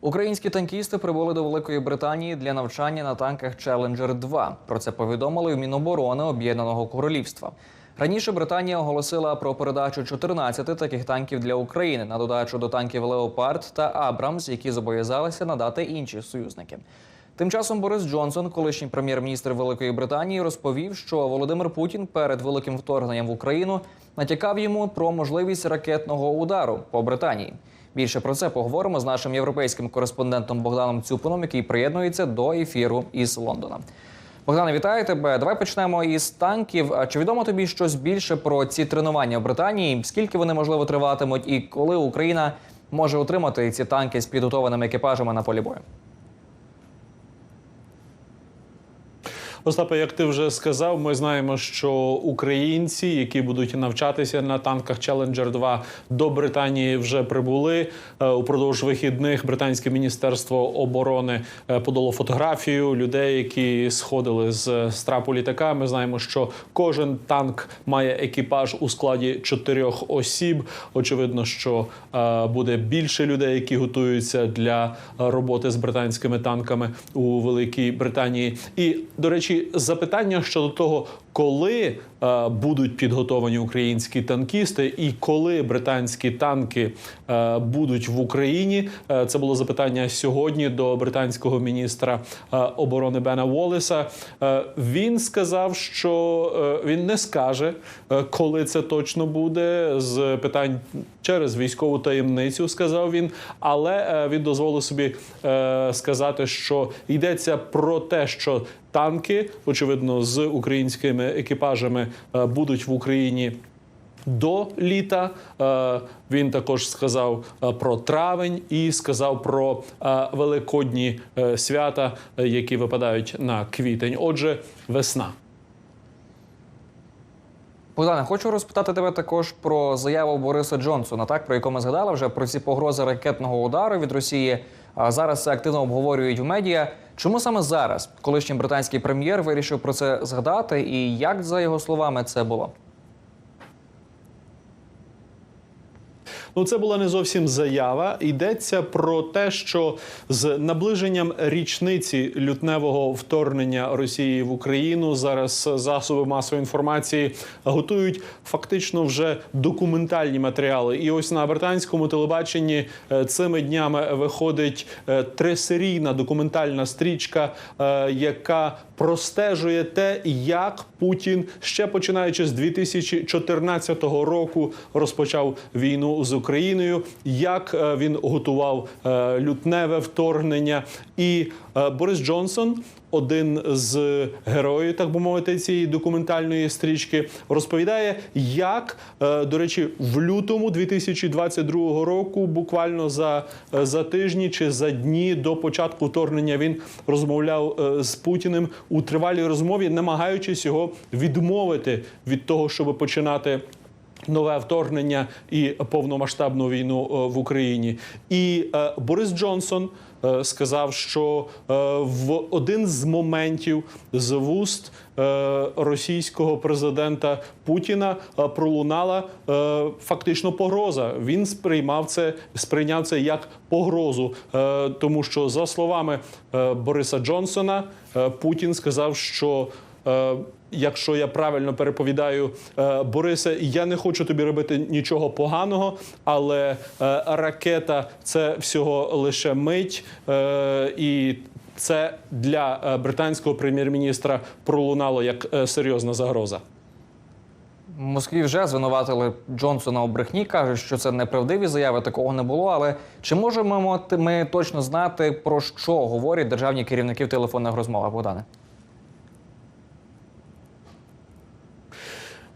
Українські танкісти прибули до Великої Британії для навчання на танках Challenger 2 Про це повідомили в Міноборони Об'єднаного Королівства. Раніше Британія оголосила про передачу 14 таких танків для України на додачу до танків Леопард та Абрамс, які зобов'язалися надати інші союзники. Тим часом Борис Джонсон, колишній прем'єр-міністр Великої Британії, розповів, що Володимир Путін перед великим вторгненням в Україну натякав йому про можливість ракетного удару по Британії. Більше про це поговоримо з нашим європейським кореспондентом Богданом Цюпоном, який приєднується до ефіру із Лондона. Богдане, вітаю тебе. Давай почнемо із танків. Чи відомо тобі щось більше про ці тренування в Британії? Скільки вони можливо триватимуть, і коли Україна може отримати ці танки з підготованими екіпажами на полі бою? Остапе, як ти вже сказав, ми знаємо, що українці, які будуть навчатися на танках Challenger 2 до Британії, вже прибули Е, упродовж вихідних. Британське міністерство оборони е, подало фотографію людей, які сходили з страпу літака. Ми знаємо, що кожен танк має екіпаж у складі чотирьох осіб. Очевидно, що е, буде більше людей, які готуються для роботи з британськими танками у Великій Британії. І до речі, запитання щодо того, коли е, будуть підготовані українські танкісти, і коли британські танки е, будуть в Україні, е, це було запитання сьогодні до британського міністра е, оборони Бена Волеса. Е, він сказав, що е, він не скаже, е, коли це точно буде. З питань через військову таємницю, сказав він, але е, він дозволив собі е, сказати, що йдеться про те, що танки, очевидно, з українськими екіпажами е, будуть в Україні. До літа Е, він також сказав е, про травень і сказав про великодні свята, які випадають на квітень. Отже, весна. Богдане, хочу розпитати тебе також про заяву Бориса Джонсона, так про яку ми згадали вже про ці погрози ракетного удару від Росії. Зараз це активно обговорюють в медіа. Чому саме зараз колишній британський прем'єр вирішив про це згадати, і як за його словами це було? Ну, це була не зовсім заява. Йдеться про те, що з наближенням річниці лютневого вторгнення Росії в Україну зараз засоби масової інформації готують фактично вже документальні матеріали. І ось на британському телебаченні е, цими днями виходить е, трисерійна документальна стрічка, е, яка простежує те, як Путін ще починаючи з 2014 року розпочав війну з Україною, як е, він готував е, лютневе вторгнення, і е, Борис Джонсон. Один з героїв, так би мовити, цієї документальної стрічки розповідає, як до речі, в лютому 2022 року, буквально за, за тижні чи за дні до початку вторгнення, він розмовляв з Путіним у тривалій розмові, намагаючись його відмовити від того, щоб починати. Нове вторгнення і повномасштабну війну е, в Україні, і е, Борис Джонсон е, сказав, що в один з моментів з вуст російського президента Путіна пролунала фактично погроза. Він сприймав це, сприйняв це як погрозу, тому що за словами Бориса Джонсона, Путін сказав, що Якщо я правильно переповідаю, е, Борисе, я не хочу тобі робити нічого поганого, але е, ракета це всього лише мить, е, і це для е, британського прем'єр-міністра пролунало як е, серйозна загроза. Москві вже звинуватили Джонсона у брехні. кажуть, що це неправдиві заяви, такого не було. Але чи можемо ми точно знати про що говорять державні керівники в телефонних розмовах, Богдане?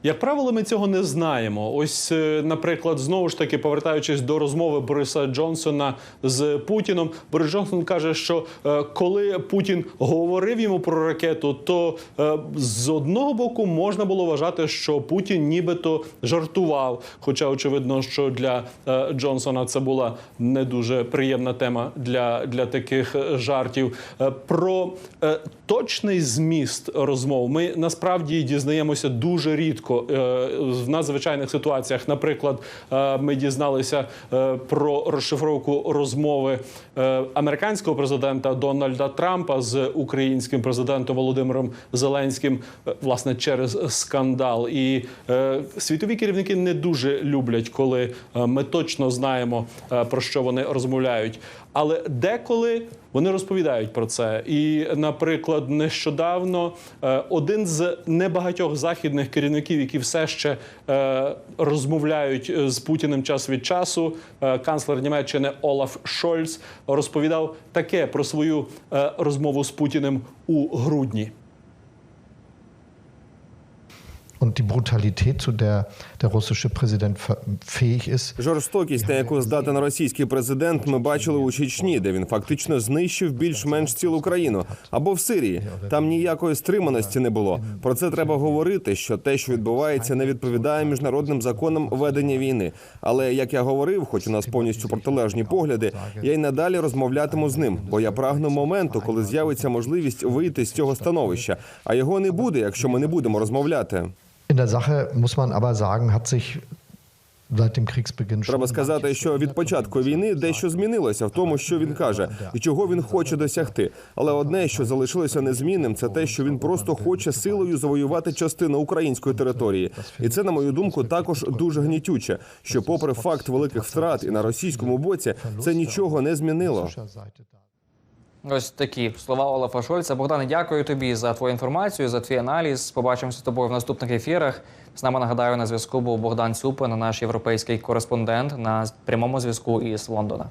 Як правило, ми цього не знаємо. Ось, е, наприклад, знову ж таки, повертаючись до розмови Бориса Джонсона з Путіном, Борис Джонсон каже, що е, коли Путін говорив йому про ракету, то е, з одного боку можна було вважати, що Путін нібито жартував. Хоча, очевидно, що для Джонсона це була не дуже приємна тема для, для таких жартів. Про точний зміст розмов ми насправді дізнаємося дуже рідко. Рідко е, в надзвичайних ситуаціях. Наприклад, е, ми дізналися е, про розшифровку розмови американського президента Дональда Трампа з українським президентом Володимиром Зеленським, власне, через скандал. І світові керівники не дуже люблять, коли ми точно знаємо про що вони розмовляють. Але деколи вони розповідають про це. І, наприклад, нещодавно е, один з небагатьох західних керівників, які все ще е, розмовляють е, з Путіним час від часу, канцлер Німеччини Олаф Шольц розповідав таке про свою розмову з Путіним у грудні. Und die Brutalität, zu der der russische Präsident fähig ist, Жорстокість, на яку здатен російський президент, ми бачили у Чечні, де він фактично знищив більш-менш цілу країну, або в Сирії. Там ніякої стриманості не було. Про це треба говорити. Що те, що відбувається, не відповідає міжнародним законам ведення війни. Але як я говорив, хоч у нас повністю протилежні погляди, я й надалі розмовлятиму з ним, бо я прагну моменту, коли з'явиться можливість вийти з цього становища. А його не буде, якщо ми не будемо розмовляти. In der Sache muss man aber sagen, hat sich Треба сказати, що від початку війни дещо змінилося в тому, що він каже, і чого він хоче досягти. Але одне, що залишилося незмінним, це те, що він просто хоче силою завоювати частину української території. І це, на мою думку, також дуже гнітюче. Що, попри факт великих втрат і на російському боці, це нічого не змінило. Ось такі слова Олафа Шольца. Богдане, дякую тобі за твою інформацію, за твій аналіз. Побачимося з тобою в наступних ефірах. З нами нагадаю на зв'язку був Богдан Цюпин, наш європейський кореспондент на прямому зв'язку із Лондона.